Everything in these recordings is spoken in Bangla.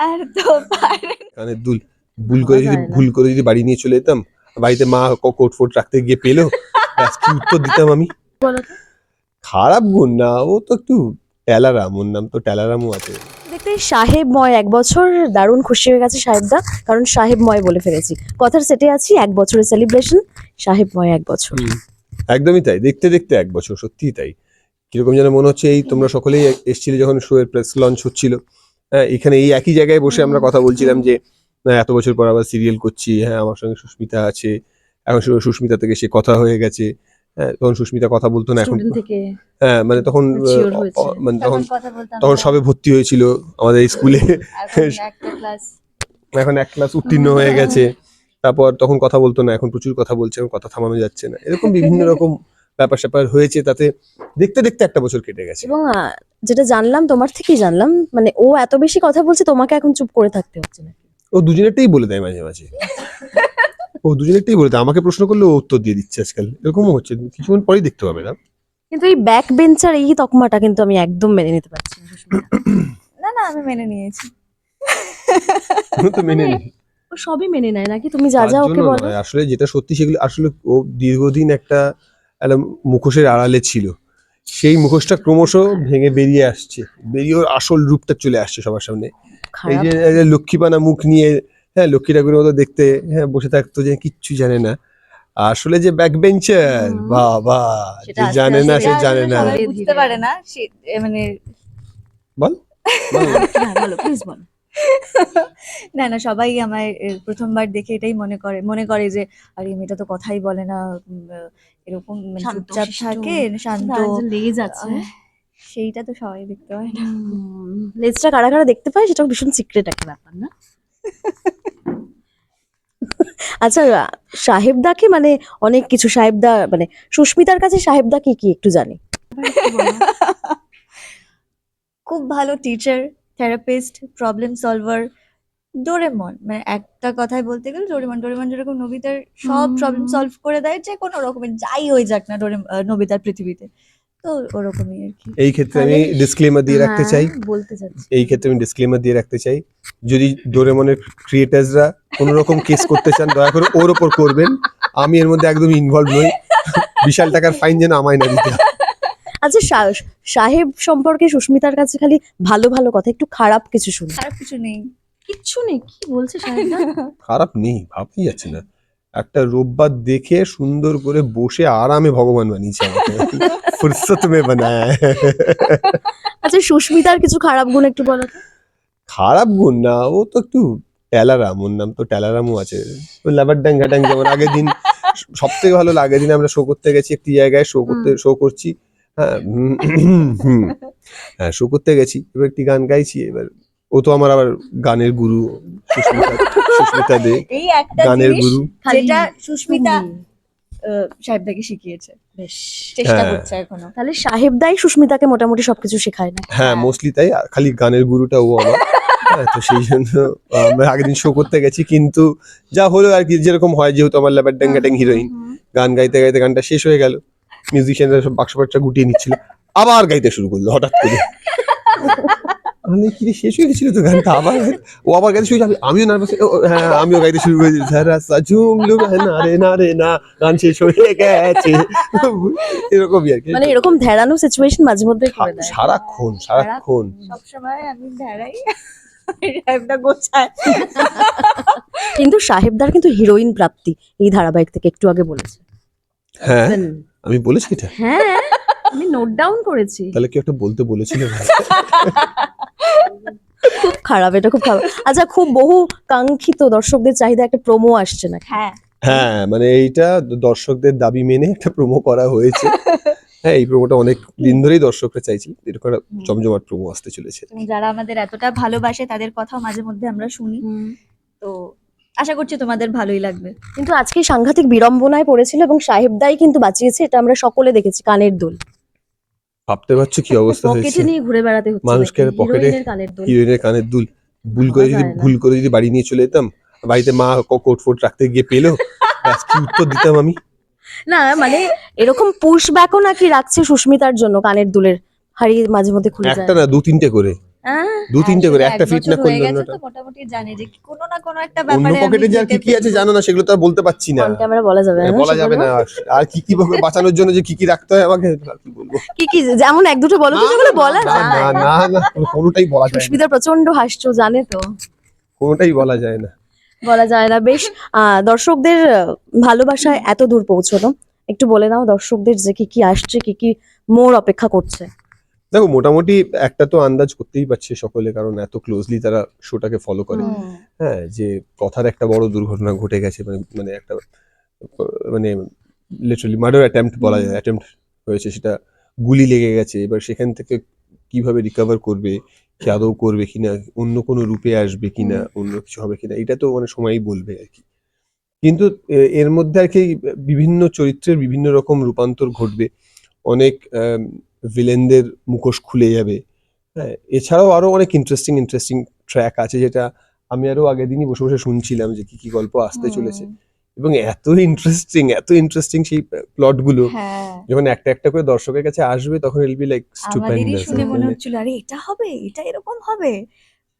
আর তো পারে কানের দুল ভুল করে যদি ভুল করে যদি বাড়ি নিয়ে চলে যেতাম বাড়িতে মা ক- কোট ফোট রাখতে গিয়ে পেল ব্যাস কি উত্তর দিতাম আমি? খারাপ গুণ না ও তো একটু ট্যালারাম ওর নাম তো ট্যালারামও আছে। দেখতে সাহেবময় এক বছর দারুণ খুশি হয়ে গেছে সাহেবদা কারণ সাহেব ময় বলে ফেলেছি। কথার সেটে আছি এক বছরের সেলিব্রেশন সাহেব ময় এক বছর। একদমই তাই দেখতে দেখতে এক বছর সত্যিই তাই। কীরকম যেন মনে হচ্ছে এই তোমরা সকলেই এসছিলে যখন শো এর প্রেস লঞ্চ হচ্ছিল। হ্যাঁ এখানে এই একই জায়গায় বসে আমরা কথা বলছিলাম যে এত বছর পর আবার সিরিয়াল করছি হ্যাঁ আমার সঙ্গে সুস্মিতা আছে এখন সুস্মিতা থেকে সে কথা হয়ে গেছে। হ্যাঁ তখন সুস্মিতা কথা বলতো না এখন হ্যাঁ মানে তখন আহ, মানে তখন তখন। সবে ভর্তি হয়েছিল আমাদের স্কুলে এখন এখন এক ক্লাস উত্তীর্ণ হয়ে গেছে। তারপর তখন কথা বলতো না এখন প্রচুর কথা বলছে এখন কথা থামানো যাচ্ছে না। এরকম বিভিন্ন রকম ব্যাপার স্যাপার হয়েছে তাতে দেখতে দেখতে একটা বছর কেটে গেছে। এবং যেটা জানলাম তোমার থেকেই জানলাম মানে ও এত বেশি কথা বলছে তোমাকে এখন চুপ করে থাকতে হচ্ছে না ও দুজনেরটাই বলে দেয় মাঝে মাঝে। ও দুজনেরটাই বলে দেয়। আমাকে প্রশ্ন করলে ও উত্তর দিয়ে দিচ্ছে আজকাল। এরকমও হচ্ছে। কিছুক্ষণ পরেই দেখতে পাবে না। কিন্তু এই ব্যাক বেঞ্চার এই তকমাটা কিন্তু আমি একদম মেনে নিতে পারছি না না না আমি মেনে নিয়েছি। ও তো মেনে নেই ও সবই মেনে নেয় নাকি? তুমি যা যা ওকে বলো। নয়, আসলে যেটা সত্যি সেগুলো আসলে ও দীর্ঘদিন একটা একটা মুখোশের আড়ালে ছিল। সেই মুখোশটা ক্রমশ ভেঙে বেরিয়ে আসছে। বেরিয়ে ওর আসল রূপটা চলে আসছে সবার সামনে। এই যে লক্ষ্মীপানা মুখ নিয়ে হ্যাঁ লক্ষ্মী ঠাকুরের মতো দেখতে হ্যাঁ বসে থাকতো যে কিচ্ছু জানে না। আসলে যে ব্যাক বেঞ্চার। বাবা যে জানে না সে জানে না। বুঝতে পারে না সে মানে বল। বলো প্লিজ বলো। না না সবাই আমার প্রথমবার দেখে এটাই মনে করে মনে করে যে আরে মেয়েটা তো কথাই বলে না এরকম মানে চুপচাপ থাকে শান্ত। লেজ আছে। সেইটা তো সবাই দেখতে পায় না। লেজটা কারা কারা দেখতে পায় সেটা ভীষণ সিক্রেট একটা ব্যাপার না? আচ্ছা সাহেবদাকে মানে অনেক কিছু সাহেবদা মানে সুস্মিতার কাছে সাহেবদা কি কি একটু জানি। খুব ভালো teacher therapist problem solver Doraemon মানে একটা কথাই বলতে গেলে ডোরেমন ডোরেমন যেরকম নবিতার সব প্রবলেম সলভ করে দেয় যে কোনো রকমের যাই হয়ে যাক না নবিতার পৃথিবীতে। তো ওরকমই আর কি। এই ক্ষেত্রে আমি ডিসক্লেমার দিয়ে রাখতে হ্যাঁ, চাই। বলতে চাচ্ছি। এই ক্ষেত্রে আমি ডিসক্লেমার দিয়ে রাখতে চাই। যদি ডোরেমনের ক্রিয়েটার্সরা কোনো রকম কেস করতে চান দয়া করে ওর ওপর করবেন। আমি এর মধ্যে একদম ইনভলভ নই। বিশাল টাকার ফাইন যেন আমায় না দিতে হয়। আচ্ছা সা- সাহেব সম্পর্কে সুস্মিতার কাছে খালি ভালো ভালো কথা একটু খারাপ কিছু শুনি। খারাপ কিছু নেই। কিচ্ছু নেই কি বলছে সাহেবদা খারাপ নেই ভাবতেই যাচ্ছে না। একটা রোববার দেখে সুন্দর করে বসে আরামে ভগবান বানিয়েছে আমাকে। ফুরসত মে বানায়। আচ্ছা সুস্মিতার কিছু খারাপ গুণ একটু বলো খারাপ গুণ না ও তো একটু ট্যালারাম ওর নাম তো ট্যালারামও আছে। লাভার ড্যাং ঘাটাং যেমন আগের দিন সব থেকে ভালো লাগে দিন আমরা শো করতে গেছি একটি জায়গায় শো করতে শো করছি। হ্যাঁ হুম, হুম। হ্যাঁ শো করতে গেছি এবার একটি গান গাইছি এবার ও তো আমার আবার গানের গুরু সুস্মিতা সুস্মিতা দে এই একটা গানের গুরু। যেটা সুস্মিতা সাহেবদাকে শিখিয়েছে। বেশ চেষ্টা হ্যাঁ। করছে এখনও। তাহলে সাহেবদাই সুস্মিতাকে মোটামুটি সবকিছু শেখায় না? হ্যাঁ মোস্টলি তাই খালি গানের গুরুটা ও আমার। হ্যাঁ, তো সেই জন্য আমরা আগের দিন শো করতে গেছি কিন্তু যা হলো আর কি যেরকম হয় যেহেতু আমার ল্যাবার ড্যাং হিরোইন গান গাইতে গাইতে গানটা শেষ হয়ে গেল। মিউজিশিয়ানরা সব বাক্স বাচ্চা গুটিয়ে নিচ্ছিল। আবার গাইতে শুরু করল হঠাৎ করে। আমি কি শেষ হয়ে গেছিল তো গানটা? আবার ও আবার গাইতে শুরু আমিও নার্ভাস হ্যাঁ আমিও গাইতে শুরু করেছি। ধারা সা ঝুম লুক না রে না রে না গান শেষ হয়ে গেছে। এরকমই আর কি। মানে এরকম ধ্যারানো সিচুয়েশন মাঝে মধ্যে করে দেয়। সারাক্ষণ সারাক্ষণ। সবসময় আমি ধারাই। কিন্তু সাহেবদার কিন্তু হিরোইন প্রাপ্তি এই ধারাবাহিক থেকে একটু আগে বলেছে। হ্যাঁ। আমি বলেছি এটা? হ্যাঁ আমি নোট ডাউন করেছি। তাহলে কি একটা বলতে বলেছিল খুব খারাপ এটা খুব খারাপ। আচ্ছা খুব বহু কাঙ্ক্ষিত দর্শকদের চাহিদা একটা প্রোমো আসছে না হ্যাঁ। হ্যাঁ মানে এইটা দর্শকদের দাবি মেনে একটা প্রোমো করা হয়েছে। হ্যাঁ এই প্রোমোটা অনেক দিন ধরেই দর্শকরা চাইছিল। এরকম একটা জমজমাট প্রোমো আসতে চলেছে। যারা আমাদের এতটা ভালোবাসে তাদের কথাও মাঝে মধ্যে আমরা শুনি। তো আশা করছি তোমাদের ভালোই লাগবে। কিন্তু আজকে সাংঘাতিক বিড়ম্বনায় পড়েছিল এবং সাহেব সাহেবদাই কিন্তু বাঁচিয়েছে এটা আমরা সকলে দেখেছি কানের দুল। ভাবতে পারছ কি অবস্থা হয়েছে? পকেটে নিয়ে ঘুরে বেড়াতে হচ্ছে মানুষকে পকেটে- হিরোইনের কানের দুল। ভুল করে যদি ভুল করে যদি বাড়ি নিয়ে চলে যেতাম বাড়িতে মা ক- কোট ফোট রাখতে গিয়ে পেল কি উত্তর দিতাম আমি? না মানে এরকম পুশ ব্যাকও নাকি রাখছে সুস্মিতার জন্য কানের দুলের হারিয়ে মাঝে মধ্যে খুলে যায়। একটা না দু তিনটে করে। দু তিনটে করে একটা এক ফিট না করলে অন্যটা। মোটামুটি জানি যে কোনো না কোনো একটা অন্য পকেটে যে আর কি কি আছে জানো না সেগুলো তো আর বলতে পারছি না। ক্যামেরা বলা যাবে না হ্যাঁ, বলা যাবে না। আর কি কি বাঁচানোর জন্য যে কি কি রাখতে হয় আমাকে আর কি বলব। কি কি যেমন এক দুটো বলো তো যেগুলো বলা না, যায়। না না না কোনোটাই বলা যায় না। সুস্মিতা প্রচণ্ড হাসছো জানে তো। কোনোটাই বলা যায় না। বলা যায় না। বেশ আহ, দর্শকদের ভালোবাসায় এত দূর পৌঁছলো। একটু বলে দাও দর্শকদের যে কি কি আসছে কি কি মোর অপেক্ষা করছে। দেখো মোটামুটি একটা তো আন্দাজ করতেই পারছে সকলে কারণ এত ক্লোজলি তারা শোটাকে ফলো করে। হ্যাঁ যে কথার একটা বড় দুর্ঘটনা ঘটে গেছে মানে মানে একটা মানে লিটারালি মার্ডার অ্যাটেম্পট বলা যায় অ্যাটেম্পট হয়েছে সেটা গুলি লেগে গেছে। এবার সেখান থেকে কীভাবে রিকভার করবে কি আদৌ করবে কিনা অন্য কোনো রূপে আসবে কিনা অন্য কিছু হবে কিনা এটা তো মানে সময়ই বলবে আর কি। কিন্তু এর মধ্যে আর কি বিভিন্ন চরিত্রের বিভিন্ন রকম রূপান্তর ঘটবে। অনেক ভিলেনদের মুখোশ খুলে যাবে। হ্যাঁ এছাড়াও আরও অনেক ইন্টারেস্টিং ইন্টারেস্টিং ট্র্যাক আছে যেটা আমি আরও আগের দিনই বসে বসে শুনছিলাম যে কি কি গল্প আসতে চলেছে। এবং এত ইন্টারেস্টিং এত ইন্টারেস্টিং সেই প্লটগুলো হ্যাঁ। যখন একটা একটা করে দর্শকের কাছে আসবে তখন ইল বি লাইক আমাদেরই শুনে মনে হচ্ছিল আরে এটা হবে? এটা এরকম হবে?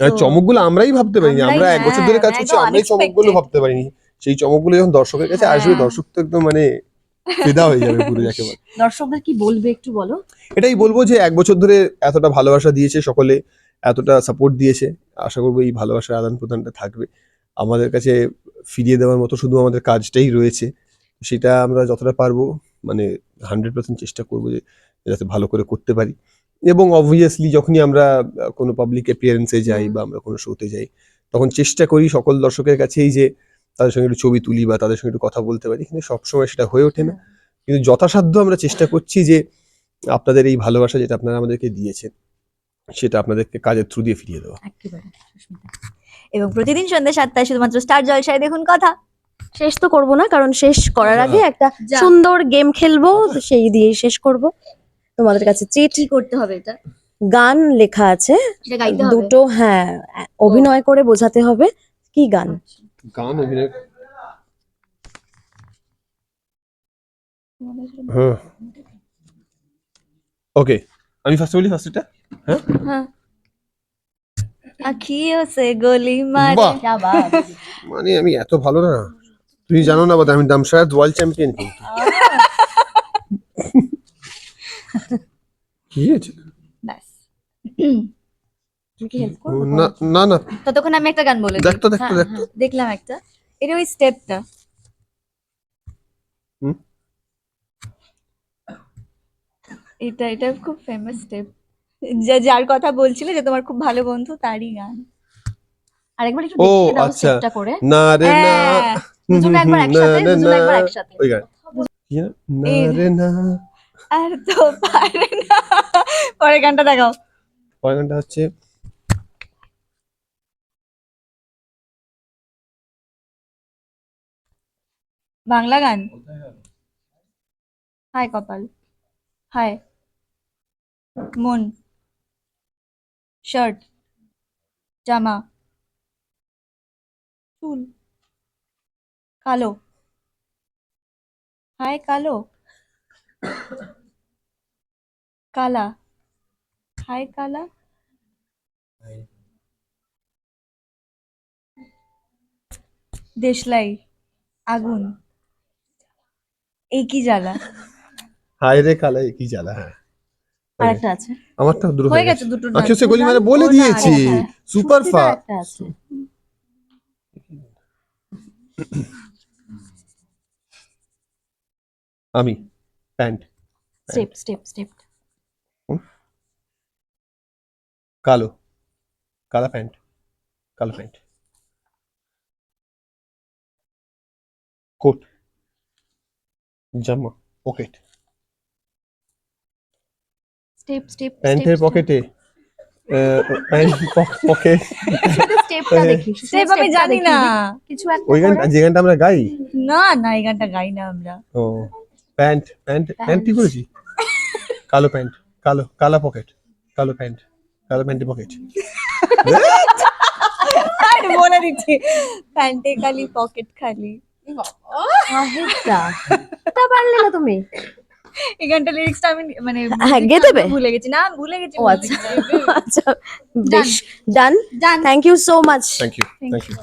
আর চমকগুলো আমরাই ভাবতে পারিনি। আমরা এক বছর ধরে কাজ হ্যাঁ, করছি আমরাই চমকগুলো ভাবতে পারিনি। সেই চমকগুলো যখন দর্শকের কাছে আসবে হ্যাঁ। দর্শক তো একদম মানে ফিদা হয়ে যাবে পুরো যাকে বলে দর্শকদের কি বলবে একটু বলো? এটাই বলব যে এক বছর ধরে এতটা ভালোবাসা দিয়েছে সকলে এতটা সাপোর্ট দিয়েছে। আশা করব এই ভালোবাসার আদান প্রদানটা থাকবে। আমাদের কাছে ফিরিয়ে দেওয়ার মতো শুধু আমাদের কাজটাই রয়েছে। সেটা আমরা যতটা পারব মানে হান্ড্রেড পার্সেন্ট চেষ্টা করব যে যাতে ভালো করে করতে পারি। এবং অবভিয়াসলি যখনই আমরা কোনো পাবলিক অ্যাপিয়ারেন্সে যাই বা আমরা কোনো শোতে যাই তখন চেষ্টা করি সকল দর্শকের কাছেই যে তাদের সঙ্গে একটু ছবি তুলি বা তাদের সঙ্গে একটু কথা বলতে পারি কিন্তু সবসময় সেটা হয়ে ওঠে না। কিন্তু যথাসাধ্য আমরা চেষ্টা করছি যে আপনাদের এই ভালোবাসা যেটা আপনারা আমাদেরকে দিয়েছেন সেটা আপনাদেরকে কাজের থ্রু দিয়ে ফিরিয়ে দেওয়া। এবং প্রতিদিন সন্ধ্যা সাতটায় শুধুমাত্র স্টার জলসায় দেখুন কথা। শেষ তো করব না কারণ শেষ করার আগে একটা সুন্দর গেম খেলব তো সেই দিয়েই শেষ করব। তোমাদের কাছে চিট কি করতে হবে এটা? গান লেখা আছে। দুটো হ্যাঁ অভিনয় করে বোঝাতে হবে কি গান? গান অভিনয় হ্যাঁ। ওকে আমি ফার্স্ট বলি ফার্স্ট এটা? হ্যাঁ? হ্যাঁ। আখিও মানে আমি এত ভালো না। তুমি জানো না আমি দামসাদ ওয়ার্ল্ড চ্যাম্পিয়ন কি হয়েছে? ব্যাস। কি হেল্প করব না না না। ততক্ষণ আমি একটা গান বলে দিই। দেখ তো দেখ তো হ্যাঁ, দেখলাম একটা। এটা ওই স্টেপটা হুম? এটা এটা খুব ফেমাস স্টেপ যে যার কথা বলছিলে যে তোমার খুব ভালো বন্ধু তারই গান। আরেকবার একটু ও, দেখিয়ে দাও আচ্ছা। স্টেপটা করে। না রে না। হ্যাঁ, দুজনে একবার একসাথে না, দুজনে একবার না। একসাথে। ওই গান কি না? না এই- রে না। আর তো পারে না। পরে গানটা দেখাও। পরের গানটা হচ্ছে বাংলা গান? হাই কপাল হাই মন শার্ট জামা চুল কালো। হাই কালো কালা। হাই কালা। দেশলাই আগুন। কি জ্বালা? হায় রে কালাই কি জ্বালা হ্যাঁ। আরেকটা আছে? আমারটা দূর হয়ে গেছে দুটো। আখিও সে গলি মানে বলে দিয়েছি। সুপার ফা সুস্মিতার একটা আছে। আমি প্যান্ট। Step step step. কালো। কালা প্যান্ট। কালো প্যান্ট। কোট। জামা পকেট স্টেপ স্টেপ প্যান্টের পকেটে প্যান্ট পকেট স্টেপটা দেখি। স্টেপ আমি জানি না। কিছু একটা ওই গানটা যে গানটা আমরা গাই? না না এই গানটা গাই না আমরা। ও প্যান্ট প্যান্ট করেছি? কালো প্যান্ট কালো কালা পকেট কালো প্যান্ট কালো প্যান্টের পকেট আর বলে দিচ্ছি প্যান্টে খালি পকেট খালি। তা পারলে না তুমি। এই গানটা লিরিক্সটা আমি মানে গে গেয়ে দেবে? ভুলে গেছি। না ভুলে গেছি ও আচ্ছা। আচ্ছা বেশ। Done done thank you so much thank you thank you